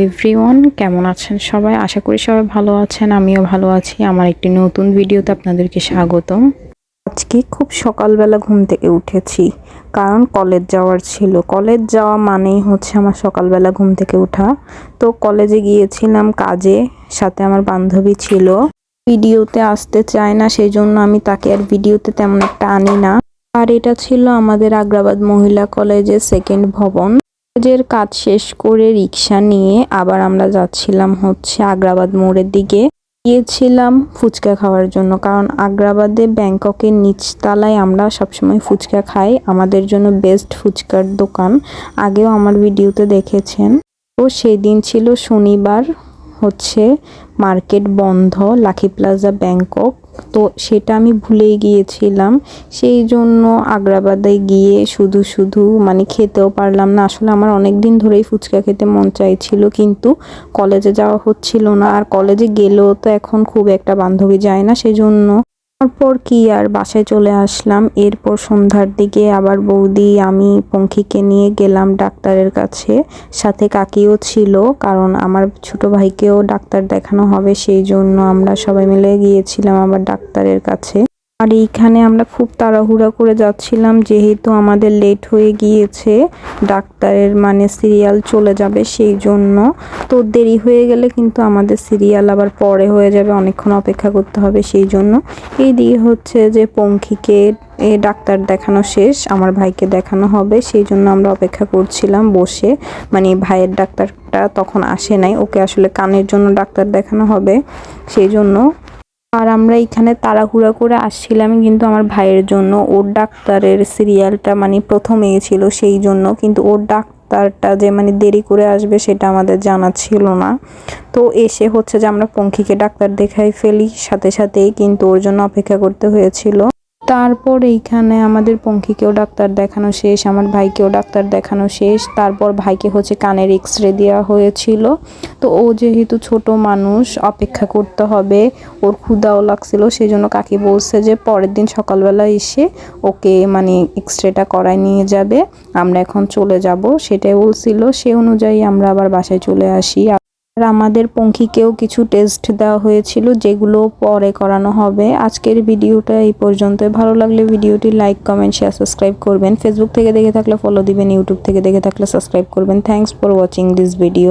Everyone কেমন আছেন সবাই? আশা করি সবাই ভালো আছেন, আমিও ভালো আছি। আমার একটি নতুন ভিডিওতে আপনাদেরকে স্বাগতম। আজকে খুব সকালবেলা ঘুম থেকে উঠেছি, কারণ কলেজ যাওয়ার ছিল। কলেজ যাওয়া মানেই হচ্ছে আমার সকালবেলা ঘুম থেকে ওঠা। তো কলেজে গিয়েছিলাম কাজে, সাথে আমার বান্ধবী ছিল। ভিডিওতে আসতে চায় না সেই জন্য আমি তাকে আর ভিডিওতে তেমন একটা আনি না। আর এটা ছিল আমাদের আগ্রাবাদ মহিলা কলেজের সেকেন্ড ভবন। কলেজের কাজ শেষ করে রিক্সা নিয়ে আবার আমরা যাচ্ছিলাম হচ্ছে আগ্রাবাদ মোড়ের দিকে। গিয়েছিলাম ফুচকা খাওয়ার জন্য, কারণ আগ্রাবাদে ব্যাংককের নিচতলায় আমরা সবসময় ফুচকা খাই। আমাদের জন্য বেস্ট ফুচকার দোকান। আগেও আমার ভিডিওতে দেখেছেন। তো সেই দিন ছিল শনিবার হচ্ছে মার্কেট বন্ধ, লাকি প্লাজা ব্যাংকক। তো সেটা আমি ভুলেই গিয়েছিলাম। সেই জন্য আগ্রাবাদে গিয়ে শুধু শুধু মানে খেতেও পারলাম না। আসলে আমার অনেক দিন ধরেই ফুচকা খেতে মন চাইছিল, কিন্তু কলেজে যাওয়া হচ্ছিল না। আর কলেজে গেলেও তো এখন খুব একটা বান্ধবী যায় না সেই জন্য তারপর কি আর বাসায় চলে আসলাম। এরপর সন্ধ্যার দিকে আবার বৌদি, আমি পঙ্খিকে নিয়ে গেলাম ডাক্তারের কাছে। সাথে কাকিও ছিল, কারণ আমার ছোট ভাইকেও ডাক্তার দেখানো হবে, সেই জন্য আমরা সবাই মিলে গিয়েছিলাম আবার ডাক্তারের কাছে। আর এইখানে আমরা খুব তাড়াহুড়া করে যাচ্ছিলাম, যেহেতু আমাদের লেট হয়ে গিয়েছে। ডাক্তারের মানে সিরিয়াল চলে যাবে সেই জন্য। তো দেরি হয়ে গেলে কিন্তু আমাদের সিরিয়াল আবার পরে হয়ে যাবে, অনেকক্ষণ অপেক্ষা করতে হবে সেই জন্য। এই দিয়ে হচ্ছে যে পঙ্খিকে, এ ডাক্তার দেখানো শেষ, আমার ভাইকে দেখানো হবে, সেই জন্য আমরা অপেক্ষা করছিলাম বসে। মানে ভাইয়ের ডাক্তারটা তখন আসে নাই, ওকে আসলে কানের জন্য ডাক্তার দেখানো হবে, সেই জন্য আর আমরা এখানে তাড়াহুড়া করে আসছিলাম, কিন্তু আমার ভাইয়ের জন্য। ওর ডাক্তারের সিরিয়ালটা মানে প্রথমে ছিল সেই জন্য, কিন্তু ওর ডাক্তারটা যে মানে দেরি করে আসবে সেটা আমাদের জানা ছিল না। তো এসে হচ্ছে যে আমরা পঙ্খিকে ডাক্তার দেখাই ফেলি, সাথে সাথেই কিন্তু ওর জন্য অপেক্ষা করতে হয়েছিল। তারপর এইখানে আমাদের পঙ্খিকেও ডাক্তার দেখানো শেষ, আমার ভাইকেও ডাক্তার দেখানো শেষ। তারপর ভাইকে হচ্ছে কানের এক্স রে দেওয়া হয়েছিল। তো ও যেহেতু ছোট মানুষ, অপেক্ষা করতে হবে। ওর ক্ষুদাও লাগছিল সেই জন্য কাকি বলছে যে পরের দিন সকালবেলা এসে ওকে মানে এক্স রেটা করায় নিয়ে যাবে। আমরা এখন চলে যাব, সেটাই বলছিল। সে অনুযায়ী আমরা আবার বাসায় চলে আসি। আর আমাদের পঙ্খিকেও কিছু টেস্ট দেওয়া হয়েছিল, যেগুলো পরে করানো হবে। আজকের ভিডিওটা এই পর্যন্ত ভালো লাগলে ভিডিওটি লাইক কমেন্ট শেয়ার সাবস্ক্রাইব করবেন। ফেসবুক থেকে দেখে থাকলে ফলো দিবেন ইউটিউব থেকে দেখে থাকলে সাবস্ক্রাইব করবেন। Thanks for watching this video